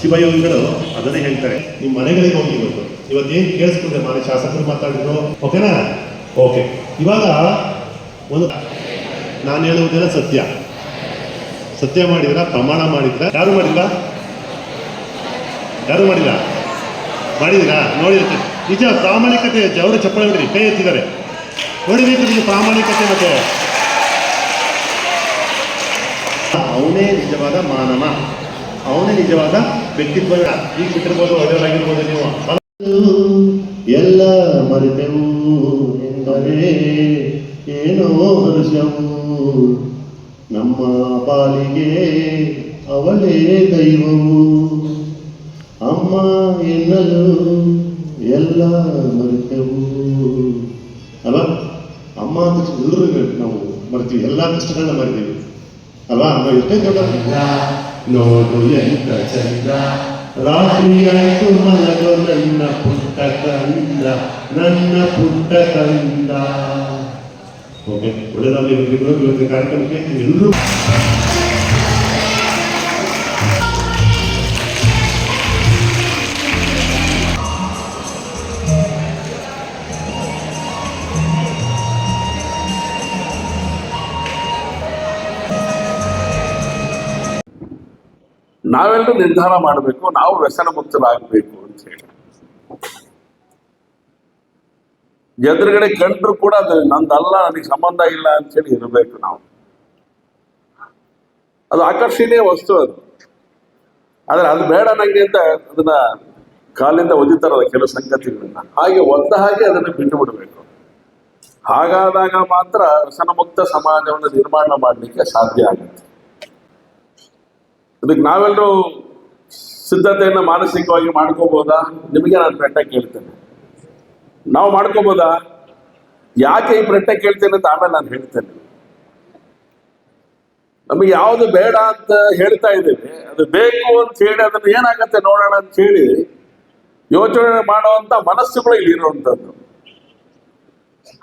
ಶಿವಯೋಗಿಗಳು ಅದನ್ನೇ ಹೇಳ್ತಾರೆ. ನಿಮ್ಮ ಮನೆಗಳಿಗೆ ಹೋಗಿ ಇವತ್ತು. ಇವತ್ತೇನು ಕೇಳಿಸ್ಕೊಂಡೆ ಮನೆ ಶಾಸಕರು ಮಾತಾಡಿದ್ರು. ಓಕೆನಾ ಓಕೆ ಇವಾಗ ಒಂದು ನಾನು ಹೇಳುವುದೆಲ್ಲ ಸತ್ಯ. ಸತ್ಯ ಮಾಡಿದ್ರ, ಪ್ರಮಾಣ ಮಾಡಿದ್ರ. ಯಾರು ಮಾಡಿಲ್ಲ? ಯಾರು ಮಾಡಿಲ್ಲ? ಮಾಡಿದಿರಾ ನೋಡಿರ್ತೀನಿ. ನಿಜ ಪ್ರಾಮಾಣಿಕತೆ ಅವರು ಚಪ್ಪಳೆ ಬಿಡಿ ಕೈ ಎತ್ತಿದ್ದಾರೆ. ನೋಡಿಬೇಕು ನಿಮಗೆ ಪ್ರಾಮಾಣಿಕತೆ ಮತ್ತೆ. ಅವನೇ ನಿಜವಾದ ಮಾನವ. ಅವನೇ ನಿಜವಾದ ವ್ಯಕ್ತಿತ್ವ ಈ ಬಿಟ್ಟಿರ್ಬೋದು ಒಳ್ಳೆಯವರಾಗಿರ್ಬೋದು ನೀವು. ಎಲ್ಲ ಮರೆತೆವು ಎಂದರೆ ಏನೋ ಹರ್ಷವು. ನಮ್ಮ ಪಾಲಿಗೆ ಅವಳೇ ದೈವವು. ಅಮ್ಮ ಎನ್ನಲು ಎಲ್ಲ ಮರೆತೆವು. ಅಲ್ವಾ? ಅಮ್ಮ ಅಂತ ಎಲ್ಲರೂ ನಾವು. ಮರ್ತೀವಿ. ಎಲ್ಲ ಕಷ್ಟಗಳನ್ನ ಮರಿತೀವಿ. ಅಲ್ವಾ? ಅಮ್ಮ ಎಷ್ಟೇ ದೊಡ್ಡ ನೋಡು ಎಂತ ಚಂದ ರಾತ್ರಿ ಆಯ್ತು ಮಲಗೋ ನನ್ನ ಪುಟ್ಟ ಕಂದ ನನ್ನ ಪುಟ್ಟ ಕಂದ ಓಕೆ ಇವತ್ತಿಗೂ ಕಾರ್ಯಕ್ರಮಕ್ಕೆ ಎಲ್ಲರೂ ನಾವೆಲ್ಲರೂ ನಿರ್ಧಾರ ಮಾಡಬೇಕು, ನಾವು ವ್ಯಸನ ಮುಕ್ತರಾಗಬೇಕು ಅಂತ ಹೇಳಿ. ಎದುರುಗಡೆ ಕಂಡ್ರು ಕೂಡ ನಂದಲ್ಲ, ನನಗೆ ಸಂಬಂಧ ಇಲ್ಲ ಅಂತ ಹೇಳಿ ಇರಬೇಕು ನಾವು. ಅದು ಆಕರ್ಷಣೀಯ ವಸ್ತು ಅದು. ಆದ್ರೆ ಅದು ಬೇಡ ನನಗೆ ಅಂತ ಅದನ್ನ ಕಾಲಿಂದ ಒದಿತಾರಲ್ಲ ಕೆಲವು ಸಂಗತಿಗಳನ್ನ. ಹಾಗೆ ಒದ್ದ ಹಾಗೆ ಅದನ್ನು ಬಿಟ್ಟು ಬಿಡಬೇಕು. ಹಾಗಾದಾಗ ಮಾತ್ರ ವ್ಯಸನ ಮುಕ್ತ ಸಮಾಜವನ್ನು ನಿರ್ಮಾಣ ಮಾಡಲಿಕ್ಕೆ ಸಾಧ್ಯ ಆಗುತ್ತೆ. ಅದಕ್ಕೆ ನಾವೆಲ್ಲರೂ ಸಿದ್ಧತೆಯನ್ನು ಮಾನಸಿಕವಾಗಿ ಮಾಡ್ಕೋಬೋದಾ? ನಿಮಗೆ ನಾನು ಪ್ರಶ್ನೆ ಕೇಳ್ತೇನೆ. ನಾವು ಮಾಡ್ಕೋಬೋದಾ? ಯಾಕೆ ಈ ಪ್ರಶ್ನೆ ಕೇಳ್ತೇನೆ ಅಂತ ಆಮೇಲೆ ನಾನು ಹೇಳ್ತೇನೆ. ನಮಗೆ ಯಾವುದು ಬೇಡ ಅಂತ ಹೇಳ್ತಾ ಇದ್ದೇವೆ. ಅದು ಬೇಕು ಅಂತ ಹೇಳಿ ಅದನ್ನು ಏನಾಗತ್ತೆ ನೋಡೋಣ ಅಂತ ಹೇಳಿ ಯೋಚನೆ ಮಾಡುವಂತ ಮನಸ್ಸುಗಳು ಇಲ್ಲಿ ಇರುವಂತದ್ದು.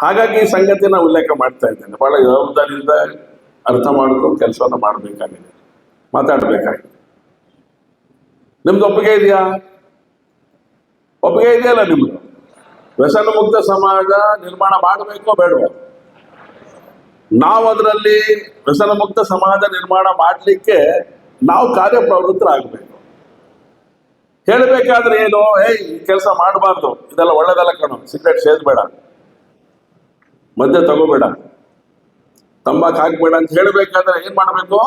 ಹಾಗಾಗಿ ಈ ನಾವು ಉಲ್ಲೇಖ ಮಾಡ್ತಾ ಇದ್ದೇನೆ. ಬಹಳ ಜವಾಬ್ದಾರಿಯಿಂದ ಅರ್ಥ ಮಾಡ್ಕೊಂಡು ಕೆಲಸವನ್ನು ಮಾಡಬೇಕಾಗಿದೆ. ಮಾತಾಡಬೇಕಾಗಿದೆ ನಿಮ್ದು ಒಪ್ಪಿಗೆ ಇದೆಯಾ? ಒಪ್ಪಿಗೆ ಇದೆಯಲ್ಲ ನಿಮ್ದು? ವ್ಯಸನ ಮುಕ್ತ ಸಮಾಜ ನಿರ್ಮಾಣ ಮಾಡಬೇಕೋ ಬೇಡವೋ? ನಾವು ಅದರಲ್ಲಿ ವ್ಯಸನ ಮುಕ್ತ ಸಮಾಜ ನಿರ್ಮಾಣ ಮಾಡಲಿಕ್ಕೆ ನಾವು ಕಾರ್ಯಪ್ರವೃತ್ತರಾಗಬೇಕು. ಹೇಳಬೇಕಾದ್ರೆ ಏನು? ಏಯ್, ಈ ಕೆಲಸ ಮಾಡಬಾರ್ದು. ಇದೆಲ್ಲ ಒಳ್ಳೆದಲ್ಲ ಕಣು. ಸಿಗರೇಟ್ ಸೇದ್ಬೇಡ. ಮದ್ಯ ತಗೋಬೇಡ. ತಂಬಾಕು ಹಾಕ್ಬೇಡ ಅಂತ ಹೇಳಬೇಕಾದ್ರೆ ಏನ್ ಮಾಡಬೇಕು?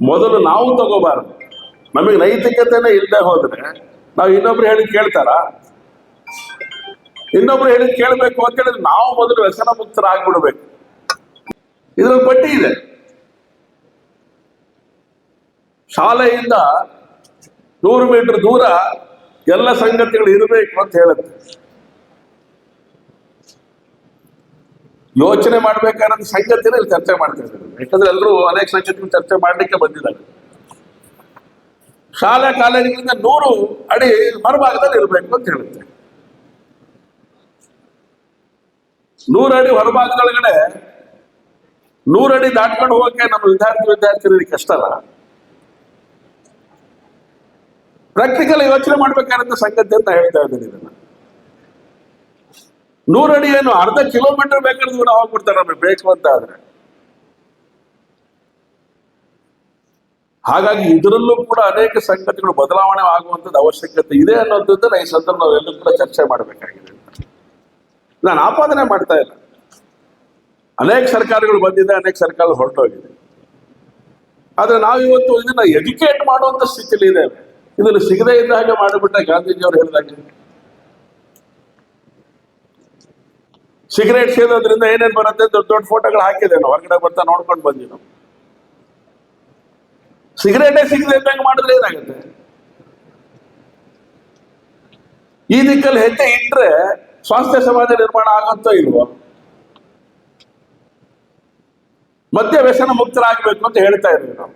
ಮೊದಲು ನಾವು ತಗೋಬಾರ್ದು. ನಮಗೆ ನೈತಿಕತೆನೇ ಇಲ್ಲದೆ ಹೋದ್ರೆ ನಾವು ಇನ್ನೊಬ್ರು ಹೇಳಿ ಕೇಳ್ತಾರ? ಇನ್ನೊಬ್ರು ಹೇಳಿದ್ ಕೇಳಬೇಕು ಅಂತ ಹೇಳಿದ್ರೆ ನಾವು ಮೊದಲು ವ್ಯಸನ ಮುಕ್ತರಾಗ್ಬಿಡ್ಬೇಕು. ಇದ್ರ ಪಟ್ಟಿ ಇದೆ. ಶಾಲೆಯಿಂದ ನೂರು ಮೀಟರ್ ದೂರ ಎಲ್ಲ ಸಂಗತಿಗಳು ಇರಬೇಕು ಅಂತ ಹೇಳುತ್ತೆ. ಯೋಚನೆ ಮಾಡ್ಬೇಕಾದ ಸಂಗತಿನ ಇಲ್ಲಿ ಚರ್ಚೆ ಮಾಡ್ತಾ ಇದ್ದಾರೆ. ಯಾಕಂದ್ರೆ ಎಲ್ಲರೂ ಅನೇಕ ಸಂಗತಿಗಳು ಚರ್ಚೆ ಮಾಡ್ಲಿಕ್ಕೆ ಬಂದಿದ್ದಾರೆ. ಶಾಲಾ ಕಾಲೇಜುಗಳಿಂದ ನೂರು ಅಡಿ ಹೊರಭಾಗದಲ್ಲಿ ಇರಬೇಕು ಅಂತ ಹೇಳುತ್ತೆ. ನೂರು ಅಡಿ ಹೊರಭಾಗದೊಳಗಡೆ ನೂರಡಿ ದಾಟ್ಕೊಂಡು ಹೋಗಕ್ಕೆ ನಮ್ಮ ವಿದ್ಯಾರ್ಥಿ ವಿದ್ಯಾರ್ಥಿಗಳಿಗೆ ಕಷ್ಟ ಅಲ್ಲ. ಪ್ರಾಕ್ಟಿಕಲ್ ಯೋಚನೆ ಮಾಡ್ಬೇಕಾದಂತ ಸಂಗತಿ ಅಂತ ಹೇಳ್ತಾ ಇದ್ದೀನಿ ಇದನ್ನ ನೂರು ಅಡಿ ಏನು ಅರ್ಧ ಕಿಲೋಮೀಟರ್ ಬೇಕಾದ್ರೆ ದೂರ ಹೋಗ್ಬಿಡ್ತಾರೆ ನಮಗೆ ಬೇಕು ಅಂತ ಆದ್ರೆ. ಹಾಗಾಗಿ ಇದರಲ್ಲೂ ಕೂಡ ಅನೇಕ ಸಂಗತಿಗಳು ಬದಲಾವಣೆ ಆಗುವಂಥದ್ದು ಅವಶ್ಯಕತೆ ಇದೆ ಅನ್ನೋದನ್ನ ಈ ಸಂದರ್ಭ ಕೂಡ ಚರ್ಚೆ ಮಾಡಬೇಕಾಗಿದೆ ನಾನು ಆಪಾದನೆ ಮಾಡ್ತಾ ಇಲ್ಲ. ಅನೇಕ ಸರ್ಕಾರಗಳು ಬಂದಿದೆ, ಅನೇಕ ಸರ್ಕಾರಗಳು ಹೊರಟೋಗಿದೆ. ಆದ್ರೆ ನಾವಿವತ್ತು ಇದನ್ನ ಎಜುಕೇಟ್ ಮಾಡುವಂತ ಸ್ಥಿತಿಯಲ್ಲಿ ಇದೆ ಇದನ್ನು ಸಿಗದೇ ಇದ್ದ ಹಾಗೆ ಮಾಡಿಬಿಟ್ಟ ಗಾಂಧೀಜಿಯವರು ಹೇಳಿದಾಗೆ ಸಿಗರೇಟ್ ಸೇದೋದ್ರಿಂದ ಏನೇನ್ ಬರುತ್ತೆ? ದೊಡ್ಡ ದೊಡ್ಡ ಫೋಟೋಗಳು ಹಾಕಿದೆ ನಾವು ಹೊರಗಡೆ ಬರ್ತಾ ನೋಡ್ಕೊಂಡು ಬಂದ್ವಿ ನಾವು. ಸಿಗರೇಟೇ ಸಿಗದೆ ಇದ್ದಂಗೆ ಮಾಡಿದ್ರೆ ಏನಾಗುತ್ತೆ? ಈ ದಿಕ್ಕಲ್ಲಿ ಹೆಜ್ಜೆ ಇಟ್ರೆ ಸ್ವಾಸ್ಥ್ಯ ಸಮಾಜ ನಿರ್ಮಾಣ ಆಗುತ್ತೋ ಇಲ್ವೋ? ಮದ್ಯ ವ್ಯಸನ ಮುಕ್ತರಾಗಬೇಕು ಅಂತ ಹೇಳ್ತಾ ಇದ್ವಿ ನಾವು.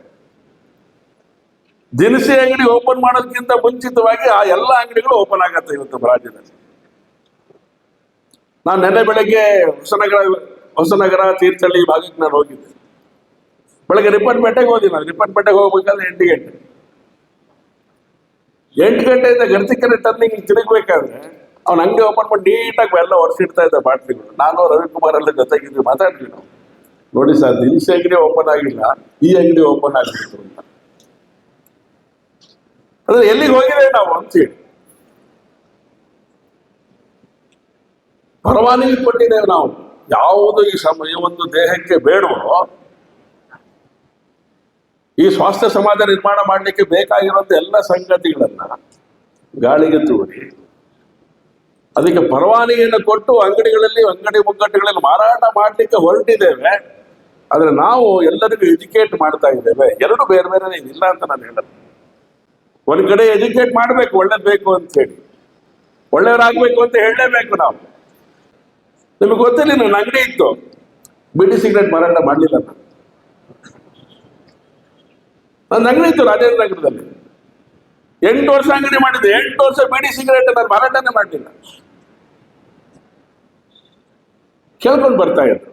ದಿನಸಿ ಅಂಗಡಿ ಓಪನ್ ಮಾಡೋದಕ್ಕಿಂತ ಮುಂಚಿತವಾಗಿ ಆ ಎಲ್ಲ ಅಂಗಡಿಗಳು ಓಪನ್ ಆಗತ್ತೆ ಇವತ್ತು ರಾಜ್ಯದಲ್ಲಿ ನಾನು ನೆನ್ನೆ ಬೆಳಗ್ಗೆ ಹೊಸನಗರ ಹೊಸನಗರ ತೀರ್ಥಹಳ್ಳಿ ಭಾಗಕ್ಕೆ ನಾನು ಹೋಗಿದ್ದೆ. ಬೆಳಗ್ಗೆ ರಿಪ್ಪನ್ಪೇಟೆಗೆ ಹೋದಿ ನಾನು ರಿಪ್ಪನ್ಪೇಟೆಗೆ ಹೋಗ್ಬೇಕಾದ್ರೆ ಎಂಟು ಗಂಟೆ. ಎಂಟು ಗಂಟೆಯಿಂದ ಗರ್ತಿಕೆರೆ ಟರ್ನಿಂಗ್ ತಿರುಗಬೇಕಾದ್ರೆ ಅವ್ನ ಅಂಗಡಿ ಓಪನ್ ಮಾಡಿ ನೀಟಾಗಿ ಎಲ್ಲ ಒರೆಸಿಡ್ತಾ ಇದ್ದ ಬಾಟ್ಲಿಗಳು ನಾನು ರವಿಕುಮಾರ್ ಎಲ್ಲ ಜೊತೆಗಿದ್ವಿ ಮಾತಾಡ್ತೀವಿ ನಾವು. ನೋಡಿ ಸರ್, ದಿನಸಿ ಅಂಗಡಿ ಓಪನ್ ಆಗಿಲ್ಲ, ಈ ಅಂಗಡಿ ಓಪನ್ ಆಗಿತ್ತು ಅಂತ. ಅಂದ್ರೆ ಎಲ್ಲಿಗೆ ಹೋಗಿದೆ ನಾವು ಅಂತೇಳಿ ಪರವಾನಗಿ ಕೊಟ್ಟಿದ್ದೇವೆ ನಾವು. ಯಾವುದು ಈ ಸಮಯ ಒಂದು ದೇಹಕ್ಕೆ ಬೇಡವೋ, ಈ ಸ್ವಾಸ್ಥ್ಯ ಸಮಾಜ ನಿರ್ಮಾಣ ಮಾಡಲಿಕ್ಕೆ ಬೇಕಾಗಿರುವಂತ ಎಲ್ಲ ಸಂಗತಿಗಳನ್ನ ಗಾಳಿಗೆ ತೂರಿ. ಅದಕ್ಕೆ ಪರವಾನಗಿಯನ್ನು ಕೊಟ್ಟು ಅಂಗಡಿಗಳಲ್ಲಿ, ಅಂಗಡಿ ಮುಗ್ಗಟ್ಟುಗಳಲ್ಲಿ ಮಾರಾಟ ಮಾಡಲಿಕ್ಕೆ ಹೊರಟಿದ್ದೇವೆ. ಆದ್ರೆ ನಾವು ಎಲ್ಲರಿಗೂ ಎಜುಕೇಟ್ ಮಾಡ್ತಾ ಇದ್ದೇವೆ. ಎರಡು ಬೇರೆ ಬೇರೆ ಇಲ್ಲ ಅಂತ ನಾನು ಹೇಳೋದು. ಒಂದ್ ಕಡೆ ಎಜುಕೇಟ್ ಮಾಡ್ಬೇಕು, ಒಳ್ಳೇದ್ ಬೇಕು ಅಂತ ಹೇಳಿ. ಒಳ್ಳೆಯವರಾಗಬೇಕು ಅಂತ ಹೇಳಲೇಬೇಕು ನಾವು. ನಿಮಗೆ ಗೊತ್ತಿಲ್ಲ ನನ್ನ ಅಂಗಡಿ ಇತ್ತು. ಬಿಡಿ ಸಿಗರೇಟ್ ಮಾರಾಟ ಮಾಡಲಿಲ್ಲ ನಾನು. ನನ್ನ ಅಂಗಡಿ ಇತ್ತು ರಾಜೇಂದ್ರ ನಗರದಲ್ಲಿ. ಎಂಟು ವರ್ಷ ಅಂಗಡಿ ಮಾಡಿದ್ದೆ, ಎಂಟು ವರ್ಷ ಬಿಡಿ ಸಿಗರೇಟ್ ನಾನು ಮಾರಾಟನೇ ಮಾಡಲಿಲ್ಲ. ಕೇಳ್ಕೊಂಡು ಬರ್ತಾ ಇದ್ರು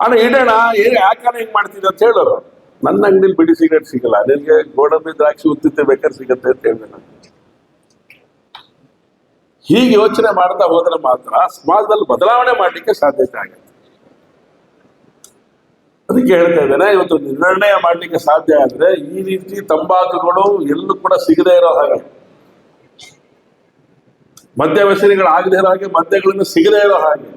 ಅಣ್ಣ ಇಡೋಣ ಏನು ಯಾಕಣ್ಣ ಹಿಂಗೆ ಮಾಡ್ತಿದ್ದೆ ಅಂತ ಹೇಳೋರು. ನನ್ನ ಅಂಗಡಿಲಿ ಬಿಡಿ ಸಿಗರೇಟ್ ಸಿಗಲ್ಲ. ನಿನಗೆ ಗೋಡಂಬಿ ದ್ರಾಕ್ಷಿ ಉತ್ತಿತ್ತೆ ಬೇಕಾದ್ರೆ ಸಿಗತ್ತೆ ಅಂತ ಹೇಳಿದೆ ನಾನು. ಹೀಗೆ ಯೋಚನೆ ಮಾಡ್ತಾ ಹೋದ್ರೆ ಮಾತ್ರ ಸಮಾಜದಲ್ಲಿ ಬದಲಾವಣೆ ಮಾಡಲಿಕ್ಕೆ ಸಾಧ್ಯತೆ ಆಗುತ್ತೆ ಅದಕ್ಕೆ ಹೇಳ್ತಾ ಇದ್ದೇನೆ, ಇವತ್ತು ನಿರ್ಣಯ ಮಾಡಲಿಕ್ಕೆ ಸಾಧ್ಯ ಆದ್ರೆ ಈ ರೀತಿ ತಂಬಾಕುಗಳು ಎಲ್ಲೂ ಕೂಡ ಸಿಗದೇ ಇರೋ ಹಾಗೆ. ಮದ್ಯ ವ್ಯಸನಿಗಳು ಆಗದೇ ಇರೋ ಹಾಗೆ, ಮದ್ಯಗಳನ್ನು ಸಿಗದೇ ಇರೋ ಹಾಗೆ.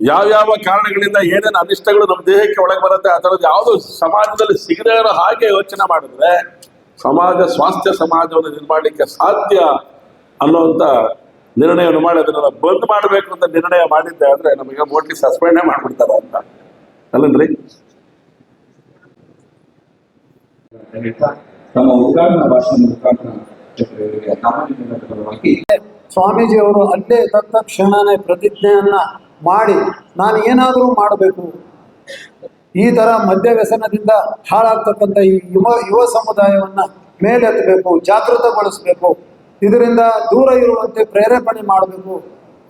ಯಾವ್ಯಾವ ಕಾರಣಗಳಿಂದ ಏನೇನು ಅನಿಷ್ಟಗಳು ನಮ್ಮ ದೇಹಕ್ಕೆ ಒಳಗೆ ಬರುತ್ತೆ, ಆ ಥರದ್ದು ಯಾವುದು ಸಮಾಜದಲ್ಲಿ ಸಿಗದೇ ಇರೋ ಹಾಗೆ ಯೋಚನೆ ಮಾಡಿದ್ರೆ ಸಮಾಜ ಸ್ವಾಸ್ಥ್ಯ ಸಮಾಜವನ್ನು ನಿರ್ಮಾಡಲಿಕ್ಕೆ ಸಾಧ್ಯ ಅನ್ನುವಂಥ ನಿರ್ಣಯವನ್ನು ಮಾಡಿ ಅದನ್ನ ಬಂದ್ ಮಾಡಬೇಕು ಅಂತ ನಿರ್ಣಯ ಮಾಡಿದ್ದೆ ಆದ್ರೆ ನಮಗೆ ಮೋಟ್ಲಿ ಸಸ್ಪೆಂಡೇ ಮಾಡಿಬಿಡ್ತಾರೆ ಅಂತ. ಅಲ್ಲನ್ರಿ ತಮ್ಮ ಅವರು ಭಾಷಣದ ಮುಖಾಂತರ ಅಲ್ಲೇ ತಕ್ಷಣನೇ ಪ್ರತಿಜ್ಞೆಯನ್ನ ಮಾಡಿ ನಾನು ಏನಾದರೂ ಮಾಡಬೇಕು ಈ ಥರ ಮದ್ಯ ವ್ಯಸನದಿಂದ ಹಾಳಾಗ್ತಕ್ಕಂಥ ಈ ಯುವ ಯುವ ಸಮುದಾಯವನ್ನ ಮೇಲೆತ್ತಬೇಕು, ಜಾಗೃತಗೊಳಿಸಬೇಕು. ಇದರಿಂದ ದೂರ ಇರುವಂತೆ ಪ್ರೇರೇಪಣೆ ಮಾಡಬೇಕು.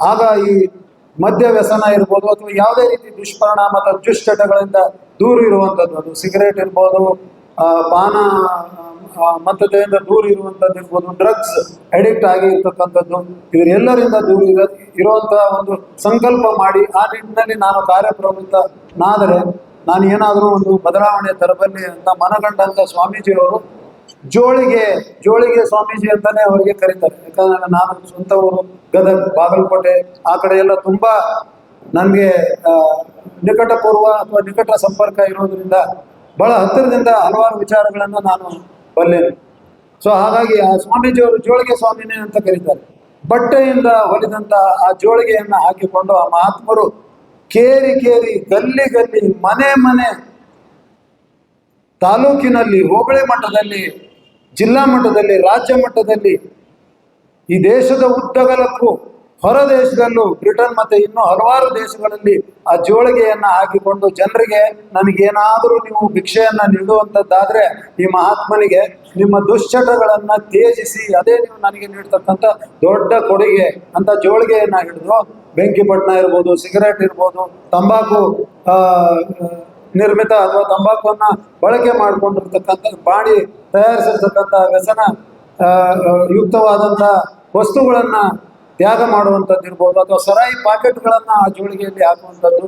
ಆಗ ಈ ಮದ್ಯ ವ್ಯಸನ ಇರ್ಬೋದು ಅಥವಾ ಯಾವುದೇ ರೀತಿ ದುಷ್ಪರಿಣಾಮ ಅಥವಾ ದುಶ್ಚಟಗಳಿಂದ ದೂರ ಇರುವಂಥದ್ದು. ಅದು ಸಿಗರೇಟ್ ಇರ್ಬೋದು ಪಾನ ಮತ್ತದೆಯಿಂದ ದೂರ ಇರುವಂಥದ್ದು ಇರ್ಬೋದು, ಡ್ರಗ್ಸ್ ಅಡಿಕ್ಟ್ ಆಗಿ ಇರ್ತಕ್ಕಂಥದ್ದು. ಇವರೆಲ್ಲರಿಂದ ದೂರ ಇರೋ, ಇರುವಂತಹ ಒಂದು ಸಂಕಲ್ಪ ಮಾಡಿ ಆ ನಿಟ್ಟಿನಲ್ಲಿ ನಾನು ಕಾರ್ಯಪ್ರವೃತ್ತನಾದರೆ ನಾನು ಏನಾದರೂ ಒಂದು ಬದಲಾವಣೆ ತರಬಲ್ಲಿ ಅಂತ ಮನಗಂಡಂತ ಸ್ವಾಮೀಜಿಯವರು ಜೋಳಿಗೆ ಜೋಳಿಗೆ ಸ್ವಾಮೀಜಿ ಅಂತಾನೆ ಅವರಿಗೆ ಕರೀತಾರೆ. ಯಾಕಂದ್ರೆ ನಾನು ಸ್ವಂತ ಊರು ಗದಗ್, ಬಾಗಲಕೋಟೆ, ಆ ಕಡೆ ಎಲ್ಲ ತುಂಬಾ ನನಗೆ ನಿಕಟಪೂರ್ವ ಅಥವಾ ನಿಕಟ ಸಂಪರ್ಕ ಇರೋದ್ರಿಂದ ಬಹಳ ಹತ್ತಿರದಿಂದ ಹಲವಾರು ವಿಚಾರಗಳನ್ನು ನಾನು ಬಲ್ಲೇನು. ಸೊ ಹಾಗಾಗಿ ಆ ಸ್ವಾಮೀಜಿಯವರು ಜೋಳಿಗೆ ಸ್ವಾಮಿನೇ ಅಂತ ಕರೀತಾರೆ. ಬಟ್ಟೆಯಿಂದ ಹೊಲಿದಂತ ಆ ಜೋಳಿಗೆಯನ್ನ ಹಾಕಿಕೊಂಡು ಆ ಮಹಾತ್ಮರು ಕೇರಿ ಕೇರಿ, ಗಲ್ಲಿ ಗಲ್ಲಿ, ಮನೆ ಮನೆ, ತಾಲೂಕಿನಲ್ಲಿ ಹೋಬಳಿ ಮಟ್ಟದಲ್ಲಿ, ಜಿಲ್ಲಾ ಮಟ್ಟದಲ್ಲಿ, ರಾಜ್ಯ ಮಟ್ಟದಲ್ಲಿ, ಈ ದೇಶದ ಉದ್ದಗಲಕ್ಕೂ ಹೊರ ದೇಶದಲ್ಲೂ ಬ್ರಿಟನ್ ಮತ್ತೆ ಇನ್ನೂ ಹಲವಾರು ದೇಶಗಳಲ್ಲಿ ಆ ಜೋಳಿಗೆಯನ್ನ ಹಾಕಿಕೊಂಡು ಜನರಿಗೆ ನನಗೇನಾದರೂ ನೀವು ಭಿಕ್ಷೆಯನ್ನ ನೀಡುವಂಥದ್ದಾದ್ರೆ ಈ ಮಹಾತ್ಮನಿಗೆ ನಿಮ್ಮ ದುಶ್ಚಟಗಳನ್ನ ತ್ಯಜಿಸಿ, ಅದೇ ನೀವು ನನಗೆ ನೀಡ್ತಕ್ಕಂಥ ದೊಡ್ಡ ಕೊಡುಗೆ ಅಂತ ಜೋಳಿಗೆಯನ್ನ ಹಿಡಿದು ಬೆಂಕಿಪಟ್ಟಣ ಇರ್ಬೋದು, ಸಿಗರೇಟ್ ಇರ್ಬೋದು, ತಂಬಾಕು ನಿರ್ಮಿತ ಅಥವಾ ತಂಬಾಕುವನ್ನ ಬಳಕೆ ಮಾಡಿಕೊಂಡಿರ್ತಕ್ಕಂಥ, ಬಾಡಿ ತಯಾರಿಸಿರ್ತಕ್ಕಂಥ ವ್ಯಸನ ಯುಕ್ತವಾದಂಥ ವಸ್ತುಗಳನ್ನ ತ್ಯಾಗ ಮಾಡುವಂಥದ್ದು ಇರ್ಬೋದು ಅಥವಾ ಸರಾಯಿ ಪಾಕೆಟ್ಗಳನ್ನು ಆ ಜೋಳಿಗೆಯಲ್ಲಿ ಹಾಕುವಂಥದ್ದು.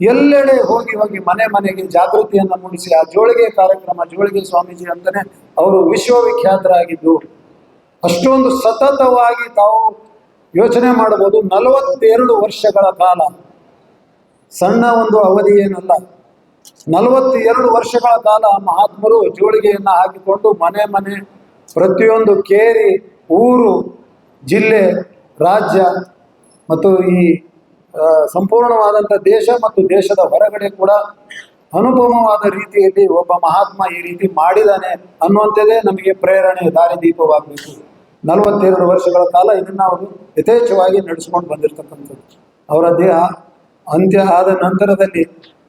ಎಲ್ಲೆಡೆ ಹೋಗಿ ಹೋಗಿ ಮನೆ ಮನೆಗೆ ಜಾಗೃತಿಯನ್ನು ಮೂಡಿಸಿ ಆ ಜೋಳಿಗೆ ಕಾರ್ಯಕ್ರಮ, ಜೋಳಿಗೆ ಸ್ವಾಮೀಜಿ ಅಂತಲೇ ಅವರು ವಿಶ್ವವಿಖ್ಯಾತರಾಗಿದ್ದು, ಅಷ್ಟೊಂದು ಸತತವಾಗಿ ತಾವು ಯೋಚನೆ ಮಾಡಬಹುದು. ನಲವತ್ತೆರಡು ವರ್ಷಗಳ ಕಾಲ ಸಣ್ಣ ಒಂದು ಅವಧಿ ಏನಲ್ಲ, ನಲವತ್ತೆರಡು ವರ್ಷಗಳ ಕಾಲ ಮಹಾತ್ಮರು ಜೋಳಿಗೆಯನ್ನ ಹಾಕಿಕೊಂಡು ಮನೆ ಮನೆ ಪ್ರತಿಯೊಂದು ಕೇರಿ, ಊರು ಜಿಲ್ಲೆ, ರಾಜ್ಯ ಮತ್ತು ಈ ಸಂಪೂರ್ಣವಾದಂಥ ದೇಶ ಮತ್ತು ದೇಶದ ಹೊರಗಡೆ ಕೂಡ ಅನುಪಮವಾದ ರೀತಿಯಲ್ಲಿ ಒಬ್ಬ ಮಹಾತ್ಮ ಈ ರೀತಿ ಮಾಡಿದಾನೆ ಅನ್ನುವಂಥದ್ದೇ ನಮಗೆ ಪ್ರೇರಣೆ ದಾರಿದೀಪವಾಗಬೇಕು ನಲವತ್ತೆರಡು ವರ್ಷಗಳ ಕಾಲ ಇದನ್ನು ಅವರು ಯಥೇಚ್ಛವಾಗಿ ನಡೆಸ್ಕೊಂಡು ಬಂದಿರತಕ್ಕಂಥದ್ದು. ಅವರ ದೇಹ ಅಂತ್ಯ ಆದ ನಂತರದಲ್ಲಿ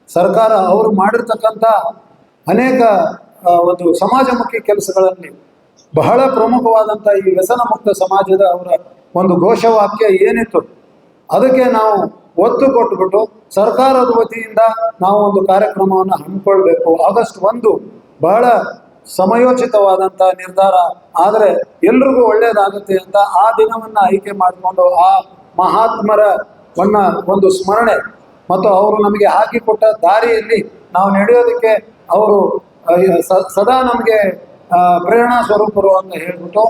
ಸರ್ಕಾರ ಅವರು ಮಾಡಿರ್ತಕ್ಕಂಥ ಅನೇಕ ಒಂದು ಸಮಾಜಮುಖಿ ಕೆಲಸಗಳಲ್ಲಿ ಬಹಳ ಪ್ರಮುಖವಾದಂಥ ಈ ವ್ಯಸನ ಮುಕ್ತ ಸಮಾಜದ ಅವರ ಒಂದು ಘೋಷವಾಕ್ಯ ಏನಿತ್ತು? ಅದಕ್ಕೆ ನಾವು ಒತ್ತು ಕೊಟ್ಟುಬಿಟ್ಟು ಸರ್ಕಾರದ ವತಿಯಿಂದ ನಾವು ಒಂದು ಕಾರ್ಯಕ್ರಮವನ್ನು ಹಮ್ಮಿಕೊಳ್ಬೇಕು. ಆಗಸ್ಟ್ ಒಂದು ಬಹಳ ಸಮಯೋಚಿತವಾದಂಥ ನಿರ್ಧಾರ. ಆದರೆ ಎಲ್ರಿಗೂ ಒಳ್ಳೆಯದಾಗುತ್ತೆ ಅಂತ ಆ ದಿನವನ್ನ ಆಯ್ಕೆ ಮಾಡಿಕೊಂಡು ಆ ಮಹಾತ್ಮರ ಬಣ್ಣ ಒಂದು ಸ್ಮರಣೆ ಮತ್ತು ಅವರು ನಮಗೆ ಹಾಕಿಕೊಟ್ಟ ದಾರಿಯಲ್ಲಿ ನಾವು ನಡೆಯೋದಕ್ಕೆ ಅವರು ಸದಾ ನಮಗೆ ಪ್ರೇರಣಾ ಸ್ವರೂಪರು ಅಂತ ಹೇಳ್ಬಿಟ್ಟು